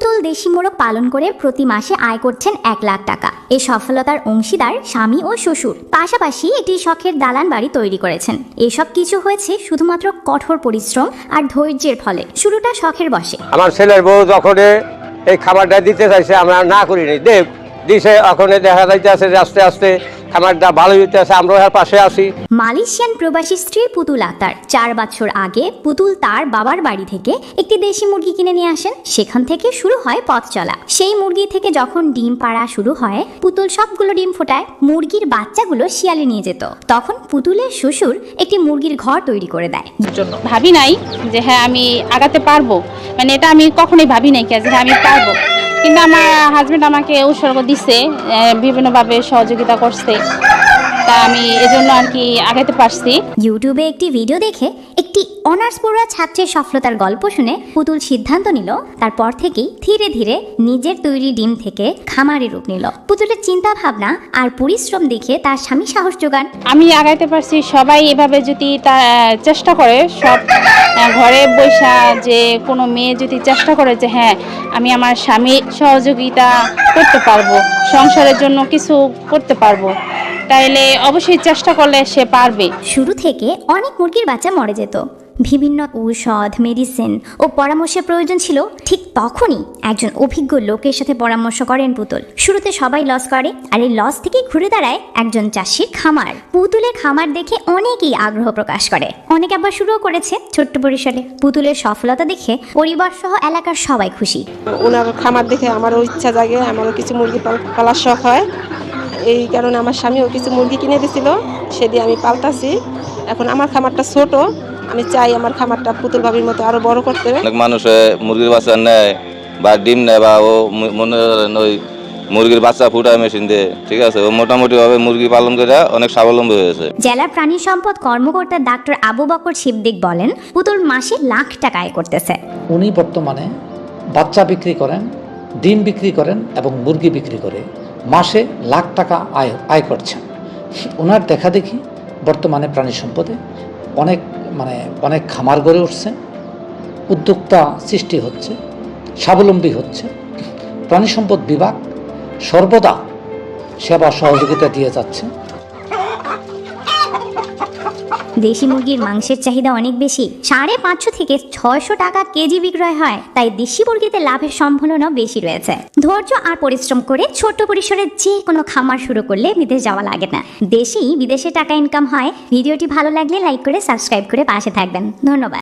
পুতুল দেশি মোরগ পালন করে প্রতি মাসে আয় করছেন এক লাখ টাকা। এ সফলতার অংশীদার স্বামী ও শ্বশুর। পাশাপাশি একটি শখের দালান বাড়ি তৈরি করেছেন। এসব কিছু হয়েছে শুধুমাত্র কঠোর পরিশ্রম আর ধৈর্যের ফলে। শুরুটা শখের বসে আমার ছেলের বউ যখন এই খাবারটা দিতে চাইছে, আমরা না করিনি। দেব দিছে ওখানে দেখা যাইতেছে যে আস্তে আস্তে খাবারটা ভালো হইতেছে আমরা ওর পাশে আছি। মালয়েশিয়ান প্রবাসী স্ত্রী পুতুল আক্তার চার বছর আগে পুতুল তার বাবার বাড়ি থেকে একটি দেশি মুরগি কিনে নিয়ে আসেন। সেখান থেকে শুরু হয় পথ চলা। সেই মুরগি থেকে যখন ডিম পাড়া শুরু হয় পুতুল সবগুলো ডিম ফোটায় মুরগির বাচ্চাগুলো শিয়ালে নিয়ে যেত। তখন পুতুলের শ্বশুর একটি মুরগির ঘর তৈরি করে দেয়। জন্য ভাবি নাই যে হ্যাঁ আমি আগাতে পারব। মানে এটা আমি কখনোই ভাবি নাই যে হ্যাঁ আমি পারব। কিন্তু আমার হাজব্যান্ড আমাকে উৎসর্গ আহ, বিভিন্নভাবে সহযোগিতা করছে। তা আমি এজন্য আর কি আগাতে পারছি। ইউটিউবে একটি ভিডিও দেখে একটি অনার্স পড়ুয়া ছাত্রের সফলতার গল্প শুনে পুতুল সিদ্ধান্ত নিল তারপর থেকেই ধীরে ধীরে নিজের তৈরি ডিম থেকে খামারে রূপ নিল। পুতুলের চিন্তা ভাবনা আর পরিশ্রম দেখে তার স্বামী সাহস যোগান। আমি আগাইতে পারছি সবাই এভাবে যদি তা চেষ্টা করে সব ঘরে বৈশা যে কোনো মেয়ে যদি চেষ্টা করে যে হ্যাঁ আমি আমার স্বামীর সহযোগিতা করতে পারব, সংসারের জন্য কিছু করতে পারব, তাইলে অবশ্যই চেষ্টা করলে সে পারবে। শুরু থেকে অনেক মুরগির বাচ্চা মরে যেত। বিভিন্ন ঔষধ মেডিসিন ও পরামর্শের প্রয়োজন ছিল ঠিক তখনই একজন অভিজ্ঞ লোকের সাথে পরামর্শ করেন পুতুল। শুরুতে সবাই লস করে আর এই লস থেকেই ঘুরে দাঁড়ায় একজন চাষির খামার। পুতুলের খামার দেখে অনেকেই আগ্রহ প্রকাশ করে। অনেকে আবার শুরুও করেছে ছোট্ট পরিসরে পুতুলের সফলতা দেখে পরিবার সহ এলাকার সবাই খুশি। ওনার খামার দেখে আমারও ইচ্ছা জাগে, আমারও কিছু মুরগি পালার শখ হয়। এই কারণে আমার স্বামীও কিছু মুরগি কিনে দিছিল সেদিন আমি পালতাছি। এখন আমার খামারটা ছোট আমি চাই আমার খামারটা পুতুল ভাবির মতো আরও বড় করতে। অনেক মানুষ মুরগির বাচ্চা নেয় বা ডিম নেয় বা ও মনে করেন ওই মুরগির বাচ্চা ফুটায় মেশিন দিয়ে ঠিক আছে? ও মোটামুটিভাবে মুরগি পালন করে অনেক স্বাবলম্বী হয়েছে। জেলা প্রাণী সম্পদ কর্মকর্তা ডাক্তার আবু বকর শিবদিক বলেন পুতুল মাসে লাখ টাকা আয় করতেছে। উনি বর্তমানে বাচ্চা বিক্রি করেন ডিম বিক্রি করেন এবং মুরগি বিক্রি করে মাসে লাখ টাকা আয় আয় করছেন। ওনার দেখা দেখি বর্তমানে প্রাণী সম্পদে অনেক মানে অনেক খামার গড়ে উঠছে, উদ্যোক্তা সৃষ্টি হচ্ছে, স্বাবলম্বী হচ্ছে। প্রাণী সম্পদ বিভাগ সর্বদা সেবা সহযোগিতা দিয়ে যাচ্ছে। দেশি মুরগির মাংসের চাহিদা অনেক বেশি। সাড়ে পাঁচশো থেকে ছয়শো টাকা কেজি বিক্রয় হয়, তাই দেশি মুরগিতে লাভের সম্ভাবনা বেশি রয়েছে। ধৈর্য আর পরিশ্রম করে ছোট পরিসরে যে কোনো খামার শুরু করলে বিদেশ যাওয়া লাগে না। দেশেই বিদেশে টাকা ইনকাম হয়। ভিডিওটি ভালো লাগলে লাইক করে সাবস্ক্রাইব করে পাশে থাকবেন। ধন্যবাদ।